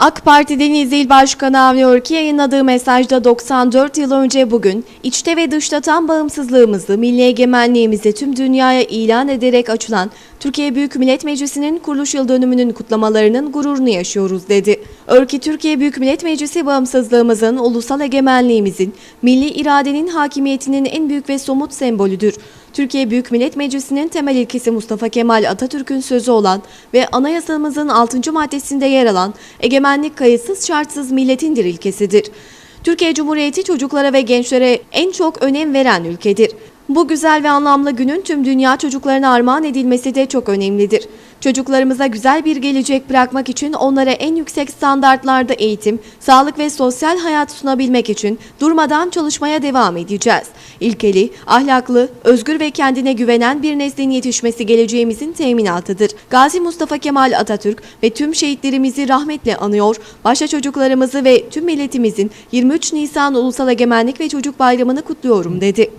AK Parti Denizli İl Başkanı Avni Örki yayınladığı mesajda 94 yıl önce bugün içte ve dışta tam bağımsızlığımızı, milli egemenliğimizi tüm dünyaya ilan ederek açılan Türkiye Büyük Millet Meclisi'nin kuruluş yıl dönümünün kutlamalarının gururunu yaşıyoruz dedi. Örki Türkiye Büyük Millet Meclisi bağımsızlığımızın, ulusal egemenliğimizin, milli iradenin hakimiyetinin en büyük ve somut sembolüdür. Türkiye Büyük Millet Meclisi'nin temel ilkesi Mustafa Kemal Atatürk'ün sözü olan ve anayasamızın 6. maddesinde yer alan egemenlik kayıtsız şartsız milletindir ilkesidir. Türkiye Cumhuriyeti çocuklara ve gençlere en çok önem veren ülkedir. Bu güzel ve anlamlı günün tüm dünya çocuklarına armağan edilmesi de çok önemlidir. Çocuklarımıza güzel bir gelecek bırakmak için onlara en yüksek standartlarda eğitim, sağlık ve sosyal hayat sunabilmek için durmadan çalışmaya devam edeceğiz. İlkeli, ahlaklı, özgür ve kendine güvenen bir neslin yetişmesi geleceğimizin teminatıdır. Gazi Mustafa Kemal Atatürk ve tüm şehitlerimizi rahmetle anıyor, başta çocuklarımızı ve tüm milletimizin 23 Nisan Ulusal Egemenlik ve Çocuk Bayramı'nı kutluyorum dedi.